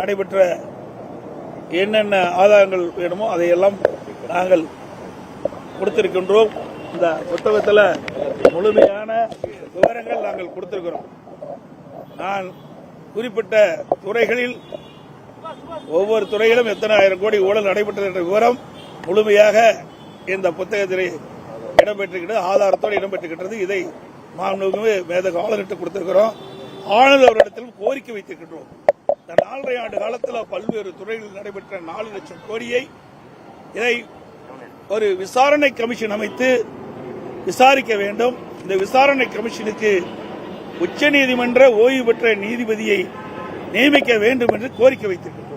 நடைபெற்ற என்னென்ன ஆதாரங்கள் வேணுமோ அதையெல்லாம் நாங்கள் கொடுத்திருக்கின்றோம். இந்த புத்தகத்தில் முழுமையான விவரங்கள் நாங்கள் கொடுத்திருக்கிறோம். நான் குறிப்பிட்ட துறைகளில் ஒவ்வொரு துறையிலும் எத்தனை ஆயிரம் கோடி ஊழல் நடைபெற்றது என்ற விவரம் முழுமையாக இந்த புத்தகத்தில் இடம்பெற்றிருக்கிறது. ஆதாரத்தோடு இடம்பெற்றிருக்கிறது இதை மாண்புமிகு மேதக ஆளுநர்கிட்ட கொடுத்திருக்கிறோம். ஆளுநர் அவரிடத்திலும் கோரிக்கை வைத்திருக்கின்றோம். இந்த நாலரை ஆண்டு காலத்தில் பல்வேறு துறைகளில் நடைபெற்ற நாலு லட்சம் கோரியை இதை ஒரு விசாரணை கமிஷன் அமைத்து விசாரிக்க வேண்டும். இந்த விசாரணை கமிஷனுக்கு உச்சநீதிமன்ற ஓய்வு பெற்ற நீதிபதியை நியமிக்க வேண்டும் என்று கோரிக்கை வைத்திருக்கின்றோம்.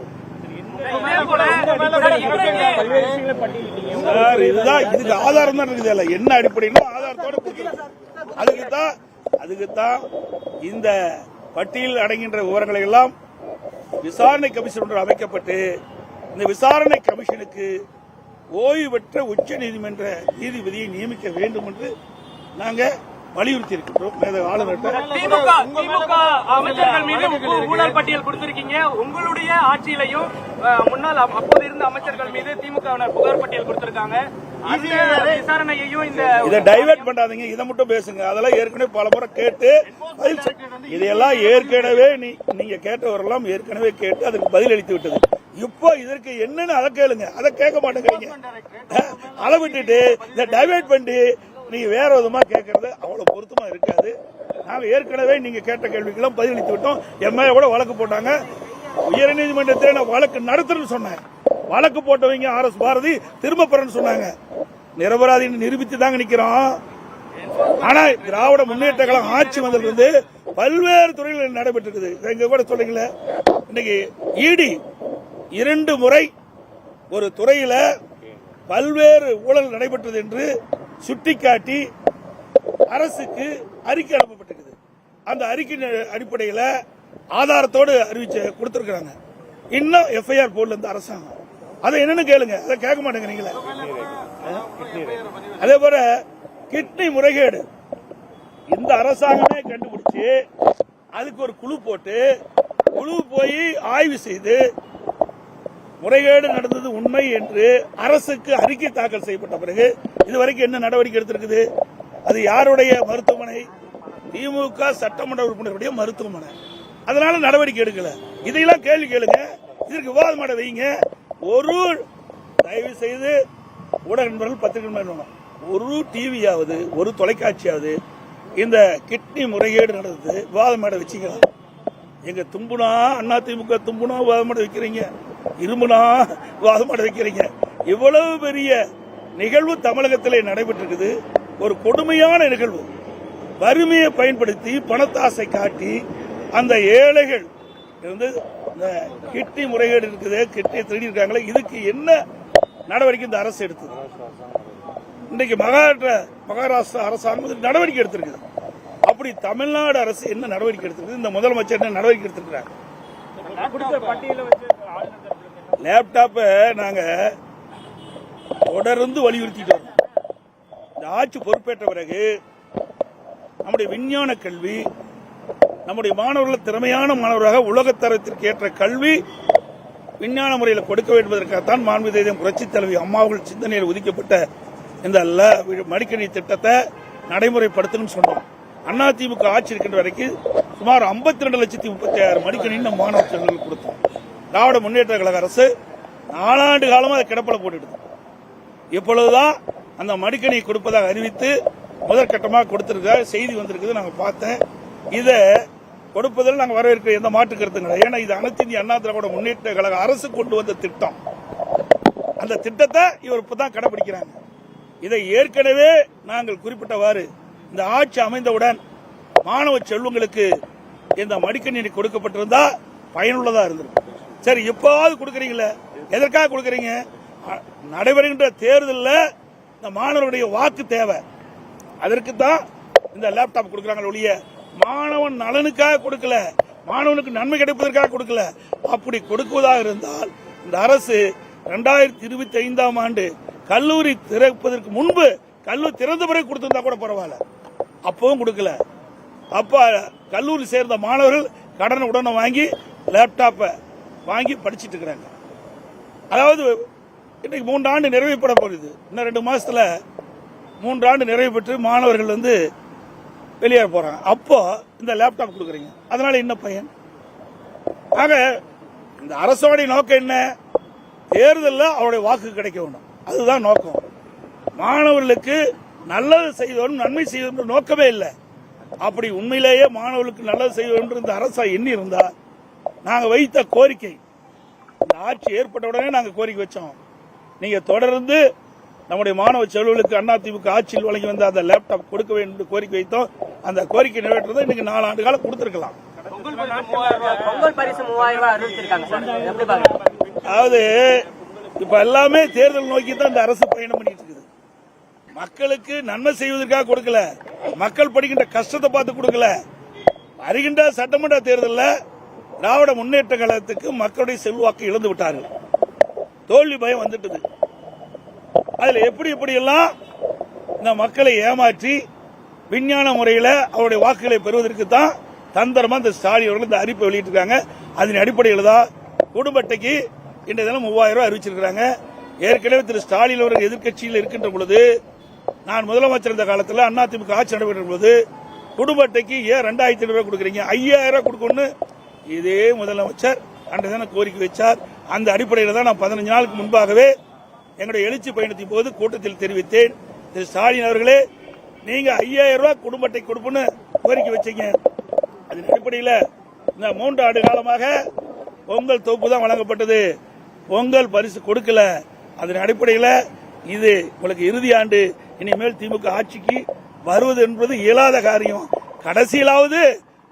சார், இதுதான் இதுக்கு ஆதாரம் தான் இருக்குது. என்ன அடிப்படையிலோ ஆதாரத்தோட கொடுக்கணும் அதுக்கு தான் அதுக்கு தான் இந்த பட்டியல் அடங்கின்ற விவரங்களை எல்லாம் விசாரணை கமிஷன் ஒன்று அமைக்கப்பட்டு இந்த விசாரணை கமிஷனுக்கு ஓய்வு பெற்ற உச்ச நீதிமன்ற நீதிபதியை நியமிக்க வேண்டும் என்று நாங்க வலியுறுத்தி இருக்கின்றோம் திமுக திமுக அமைச்சர்கள் மீது ஊழல் பட்டியல் கொடுத்திருக்கீங்க. உங்களுடைய ஆட்சியிலையும் முன்னாள் அப்போது இருந்த அமைச்சர்கள் மீது திமுகவினர் புகார் பட்டியல் கொடுத்திருக்காங்க. இதை டைவர்ட் பண்ணாதீங்க. இதை மட்டும் பேசுங்க. அதெல்லாம் ஏற்கனவே பல முறை கேட்டு இதையெல்லாம் ஏற்கனவே நீங்க கேட்டவரெல்லாம் ஏற்கனவே கேட்டு அதுக்கு பதில் அளித்து விட்டது. இப்போ இதற்கு என்னன்னு அதை கேளுங்க. அதை கேட்க மாட்டேங்கிறீங்க. அதை விட்டுட்டு இதை டைவர்ட் பண்ணி நீங்க வேற விதமா கேட்கறது அவ்வளவு பொருத்தமா இருக்காது. நாங்க ஏற்கனவே நீங்க கேட்ட கேள்விக்கெல்லாம் பதிலளித்து விட்டோம். என் மேல கூட வழக்கு போட்டாங்க. உயர்நீதிமன்றத்தில் நான் வழக்கு நடத்துறேன்னு சொன்னேன். வழக்கு போட்டவங்க ஆர் எஸ் பாரதி திரும்ப பெறன்னு சொன்னாங்க. நிரபராதின்னு நிரூபித்து தாங்க நிக்கிறோம். ஆனா திராவிட முன்னேற்ற கழகம் ஆட்சி வந்ததிலிருந்து பல்வேறு துறைகளில் நடைபெற்றிருக்குது. இருக்குது கூட சொல்றீங்களே. இன்னைக்கு இடி இரண்டு முறை ஒரு துறையில பல்வேறு ஊழல் நடைபெற்றது என்று சுட்டிக்காட்டி அரசுக்கு அறிக்கை அனுப்பப்பட்டிருக்குது. அந்த அறிக்கை அடிப்படையில் ஆதாரத்தோடு அறிவிச்சு கொடுத்துருக்குறாங்க. இன்னும் எஃப்ஐஆர் போர்டுலேருந்து அரசாங்கம். அதை என்னன்னு கேளுங்க. அதை கேட்க மாட்டேங்கிறீங்களே அதே போல கிட்னி முறைகேடு. இந்த அரசாங்கமே கண்டுபிடிச்சு அதுக்கு ஒரு குழு போட்டு குழு போய் ஆய்வு செய்து முறைகேடு நடந்தது உண்மை என்று அரசுக்கு அறிக்கை தாக்கல் செய்யப்பட்ட பிறகு இதுவரைக்கும் என்ன நடவடிக்கை எடுத்திருக்குது? அது யாருடைய மருத்துவமனை? திமுக சட்டமன்ற உறுப்பினருடைய மருத்துவமனை. அதனால நடவடிக்கை எடுக்கல. இதையெல்லாம் கேள்வி கேளுங்க. இதற்கு விவாதம் பண்ண வைங்க. ஒரு தயவு செய்து ஊடக நண்பர்கள் பத்திரிகை ஒரு டிவியாவது ஒரு தொலைக்காட்சியாவது இந்த கிட்னி முறைகேடு நடந்தது விவாதம் மேடை வச்சுக்கலாம். எங்க தும்புனா அண்ணா திமுக தும்புனா மேடை வைக்கிறீங்க. இருமுனா வாதமாட வைக்கிறீங்க. இவ்வளவு பெரிய நிகழ்வு தமிழகத்திலே நடைபெற்றிருக்குது. ஒரு கொடுமையான நிகழ்வு. வறுமையை பயன்படுத்தி பணத்தாசை காட்டி அந்த ஏழைகள் வந்து இந்த கிட்னி முறைகேடு இருக்குது கிட்னி திருடி இருக்காங்களே இதுக்கு என்ன நடவடிக்கை இந்த அரசு எடுத்தது? இன்றைக்கு மகாராஷ்டிர மகாராஷ்டிரா அரசாங்கம் நடவடிக்கை எடுத்திருக்குது. அப்படி தமிழ்நாடு அரசு என்ன நடவடிக்கை எடுத்திருக்கு இந்த முதலமைச்சர் என்ன நடவடிக்கை எடுத்திருக்கிறாங்க லேப்டாப்பை நாங்கள் தொடர்ந்து வலியுறுத்திட்டு வரோம். இந்த ஆட்சி பொறுப்பேற்ற பிறகு நம்முடைய விஞ்ஞான கல்வி நம்முடைய மாணவர்கள் திறமையான மாணவராக உலகத்தரத்திற்கு ஏற்ற கல்வி விஞ்ஞான முறையில் கொடுக்க வேண்டுவதற்காகத்தான் என்பதற்காகத்தான் மாண்புதேதம் புரட்சித் தலைவி அம்மாவுகள் சிந்தனையில் ஒதுக்கப்பட்ட இந்த ல- மடிக்கணி திட்டத்தை நடைமுறைப்படுத்தணும்னு சொன்னோம். அண்ணா ஆட்சி இருக்கின்ற வரைக்கும் சுமார் 52 ரெண்டு லட்சத்தி முப்பத்தி ஆறு மடிக்கணி நம்ம மாணவ செல்வங்களுக்கு கொடுத்தோம். திராவிட முன்னேற்ற கழக அரசு நாலாண்டு காலமாக அதை கிடப்பில் போட்டுட்டு எப்பொழுதுதான் அந்த மடிக்கணியை கொடுப்பதாக அறிவித்து முதற்கட்டமாக கொடுத்திருக்க செய்தி வந்திருக்குது நாங்கள் பார்த்தேன். இதை கொடுப்பதில் நாங்கள் வரவேற்கிற எந்த மாற்று கருத்தும் கிடையாது ஏன்னா இது அனைத்து இந்திய அண்ணா திராவிட முன்னேற்ற கழக அரசு கொண்டு வந்த திட்டம். அந்த திட்டத்தை இவர் இப்போ தான் கடைபிடிக்கிறாங்க இதை ஏற்கனவே நாங்கள் குறிப்பிட்டவாறு இந்த ஆட்சி அமைந்தவுடன் மாணவ செல்வங்களுக்கு இந்த மடிக்கணினி கொடுக்கப்பட்டிருந்தா பயனுள்ளதா இருந்திருக்கும். சரி எப்பாவது கொடுக்குறீங்களே? எதற்காக கொடுக்குறீங்க? நடைபெறுகின்ற தேர்தலில் இந்த மாணவருடைய வாக்கு தேவை. அதற்கு தான் இந்த லேப்டாப் கொடுக்குறாங்க ஒழிய மாணவன் நலனுக்காக கொடுக்கல மாணவனுக்கு நன்மை கிடைப்பதற்காக கொடுக்கல. அப்படி கொடுக்குவதாக இருந்தால் இந்த அரசு ரெண்டாயிரத்தி இருபத்தி ஐந்தாம் ஆண்டு கல்லூரி திறப்பதற்கு முன்பு கல்லூரி திறந்த பிறகு கொடுத்திருந்தா கூட பரவாயில்ல. அப்பவும் கொடுக்கல. அப்போ கல்லூரி சேர்ந்த மாணவர்கள் கடனை உடனே வாங்கி லேப்டாப்பை வாங்கி படிச்சிட்டு இருக்கிறாங்க. அதாவது இன்னைக்கு மூன்று ஆண்டு நிறைவுப்பட போகுது. இன்னும் ரெண்டு மாதத்தில் மூன்று ஆண்டு நிறைவு பெற்று மாணவர்கள் வந்து வெளியேற போகிறாங்க அப்போ இந்த லேப்டாப் கொடுக்குறீங்க. அதனால் என்ன பையன்? ஆக இந்த அரசோடைய நோக்கம் என்ன? தேர்தலில் அவருடைய வாக்கு கிடைக்க வேண்டும். அதுதான் நோக்கம். மாணவர்களுக்கு நல்லது செய்வதும் நன்மை செய்வதும் நோக்கமே இல்லை. அப்படி உண்மையிலேயே மாணவர்களுக்கு நல்லது செய்ய வேண்டும் இந்த அரசா எண்ணி இருந்தா நாங்க வைத்த கோரிக்கை இந்த ஆட்சி ஏற்பட்ட உடனே நாங்க கோரிக்கை வச்சோம். நீங்க தொடர்ந்து நம்முடைய மாணவ செல்வர்களுக்கு அதிமுக ஆட்சியில் வழங்கி வந்த அந்த லேப்டாப் கொடுக்க வேண்டும் என்று கோரிக்கை வைத்தோம். அந்த கோரிக்கை நிறைவேற்றதை இன்னைக்கு நாலு ஆண்டு காலம் கொடுத்திருக்கலாம். அதாவது இப்ப எல்லாமே தேர்தல் நோக்கி தான் இந்த அரசு பயணம் பண்ணிட்டு இருக்குது. மக்களுக்கு நன்மை செய்வதற்காக கொடுக்கல. மக்கள் படுகின்ற கஷ்டத்தை பார்த்து கொடுக்கல. வருகின்ற சட்டமன்ற தேர்தலில் திராவிட முன்னேற்ற கழகத்துக்கு மக்களுடைய செல்வாக்கு இழந்து விட்டார்கள். தோல்வி பயம் வந்துட்டது. அதுல எப்படி எப்படி எல்லாம் இந்த மக்களை ஏமாற்றி விஞ்ஞான முறையில் அவருடைய வாக்குகளை பெறுவதற்கு தான் தந்திரமா இந்த ஸ்டாலின் அவர்கள் இந்த அறிப்பை வெளியிட்டிருக்காங்க. அதன் அடிப்படையில் தான் குடும்ப அட்டைக்கு இன்றைய தினம் மூவாயிரம் ரூபாய் அறிவிச்சிருக்காங்க ஏற்கனவே திரு ஸ்டாலின் அவர்கள் எதிர்க்கட்சியில் இருக்கின்ற பொழுது நான் முதலமைச்சர் இருந்த காலத்தில் அதிமுக ஆட்சி நடைபெற்ற போது குடும்ப அட்டைக்கு ஏன் ரெண்டாயிரத்தி ரூபாய் கொடுக்குறீங்க? ஐயாயிரம் ரூபாய் கொடுக்கணும்னு இதே முதலமைச்சர் அன்றைய கோரிக்கை வச்சார். அந்த அடிப்படையில் தான் நான் பதினஞ்சு நாளுக்கு முன்பாகவே எங்களுடைய எழுச்சி பயணத்தின் போது கூட்டத்தில் தெரிவித்தேன். திரு ஸ்டாலின் அவர்களே நீங்க ஐயாயிரம் ரூபாய் குடும்ப அட்டை கொடுப்புன்னு கோரிக்கை வச்சீங்க. அதன் அடிப்படையில் இந்த மூன்று ஆண்டு காலமாக பொங்கல் தொகுப்பு தான் வழங்கப்பட்டது. பொங்கல் பரிசு கொடுக்கல. அதன் அடிப்படையில் இது உங்களுக்கு இறுதி ஆண்டு. இனிமேல் திமுக ஆட்சிக்கு வருவது என்பது இயலாத காரியம். கடைசியிலாவது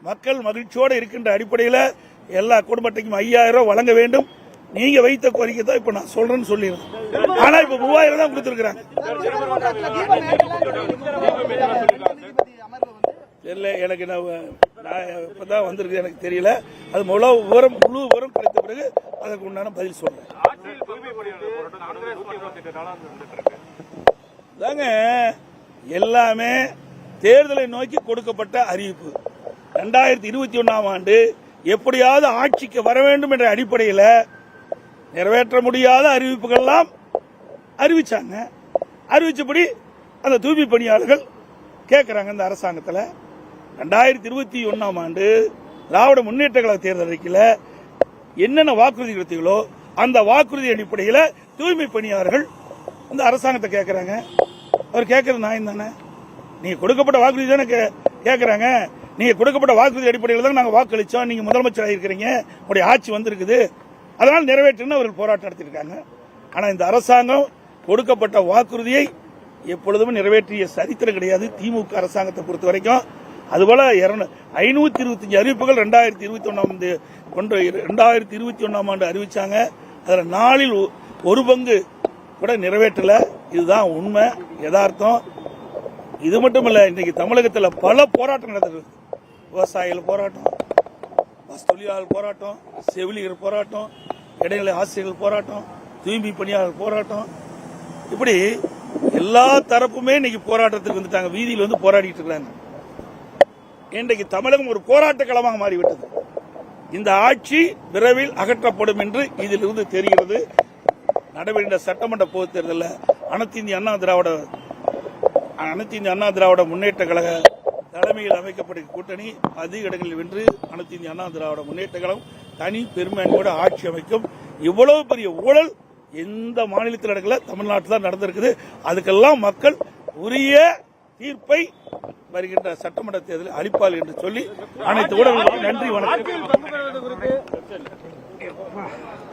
மக்கள் மகிழ்ச்சியோடு இருக்கின்ற அடிப்படையில் எல்லா குடும்பத்துக்கும் ஐயாயிரம் ரூபாய் வழங்க வேண்டும். நீங்க வைத்த கோரிக்கை தான் இப்ப நான் சொல்றேன்னு சொல்லிடுறேன். ஆனா இப்ப மூவாயிரம் தான் கொடுத்துருக்காங்க தெரியல எனக்கு நான் நான் இப்பதான் வந்திருக்கு எனக்கு தெரியல. அது முழு விவரம் முழு விவரம் கிடைத்த பிறகு அதற்கு உண்டான பதில் சொல்றேன். தாங்க எல்லாமே தேர்தலை நோக்கி கொடுக்கப்பட்ட அறிவிப்பு. ரெண்டாயிரத்தி இருபத்தி ஒன்னாம் ஆண்டு எப்படியாவது ஆட்சிக்கு வர வேண்டும் என்ற அடிப்படையில் நிறைவேற்ற முடியாத அறிவிப்புகள்லாம் அறிவிச்சாங்க. அறிவிச்சபடி அந்த தூய்மை பணியாளர்கள் கேட்குறாங்க இந்த அரசாங்கத்தில். ரெண்டாயிரத்தி இருபத்தி ஒன்னாம் ஆண்டு திராவிட முன்னேற்ற கழக தேர்தல் அறிக்கையில் என்னென்ன வாக்குறுதி கொடுத்தீங்களோ அந்த வாக்குறுதி அடிப்படையில் தூய்மை பணியாளர்கள் வந்து அரசாங்கத்தை கேட்குறாங்க அவர் கேட்கறது நான் தானே? நீங்கள் கொடுக்கப்பட்ட வாக்குறுதி தானே கே- கேட்குறாங்க நீங்கள் கொடுக்கப்பட்ட வாக்குறுதி அடிப்படையில் தான் நாங்கள் வாக்களித்தோம் நீங்கள் முதலமைச்சர் ஆகியிருக்கிறீங்க. உங்களுடைய ஆட்சி வந்திருக்குது. அதனால் நிறைவேற்றுன்னு அவர்கள் போராட்டம் நடத்தியிருக்காங்க. ஆனால் இந்த அரசாங்கம் கொடுக்கப்பட்ட வாக்குறுதியை எப்பொழுதும் நிறைவேற்றிய சரித்திரம் கிடையாது. திமுக அரசாங்கத்தை பொறுத்த வரைக்கும். அதுபோல ஐநூத்தி இருபத்தஞ்சு அறிவிப்புகள் ரெண்டாயிரத்தி இருபத்தி ஒன்றாம் கொண்டு ரெண்டாயிரத்தி இருபத்தி ஒன்றாம் ஆண்டு அறிவிச்சாங்க. அதில் நாளில் ஒரு பங்கு கூட நிறைவேற்றலை. இதுதான் உண்மை யதார்த்தம். இது மட்டும் இல்லை இன்றைக்கி தமிழகத்தில் பல போராட்டம் நடந்திருக்கு. விவசாயிகள் போராட்டம் பஸ் தொழிலாளர் போராட்டம் செவிலியர் போராட்டம் இடைநிலை ஆசிரியர்கள் போராட்டம் தூய்மை பணியாளர் போராட்டம். இப்படி எல்லா தரப்புமே இன்னைக்கு போராட்டத்துக்கு வந்துட்டாங்க. வீதியில் வந்து போராடிட்டு இருக்காங்க இன்றைக்கு தமிழகம் ஒரு போராட்ட களமாக மாறிவிட்டது. இந்த ஆட்சி விரைவில் அகற்றப்படும் என்று இதிலிருந்து தெரிகிறது. நடைபெறுகின்ற சட்டமன்ற பொதுத் தேர்தலில் அனைத்து இந்திய அண்ணா திராவிட அனைத்து இந்திய அண்ணா திராவிட முன்னேற்ற கழக தலைமையில் அமைக்கப்பட்ட கூட்டணி அதிக இடங்களில் வென்று அனைத்து இந்திய அண்ணா திராவிட முன்னேற்ற கழகம் தனி பெருமையோடு ஆட்சி அமைக்கும். இவ்வளவு பெரிய ஊழல் எந்த மாநிலத்தில் நடக்கல தமிழ்நாட்டில் தான் நடந்திருக்குது. அதுக்கெல்லாம் மக்கள் உரிய தீர்ப்பை வருகின்ற சட்டமன்ற தேர்தலில் அளிப்பார்கள் என்று சொல்லி அனைத்து ஊடகங்களுக்கும் நன்றி வணக்கம்.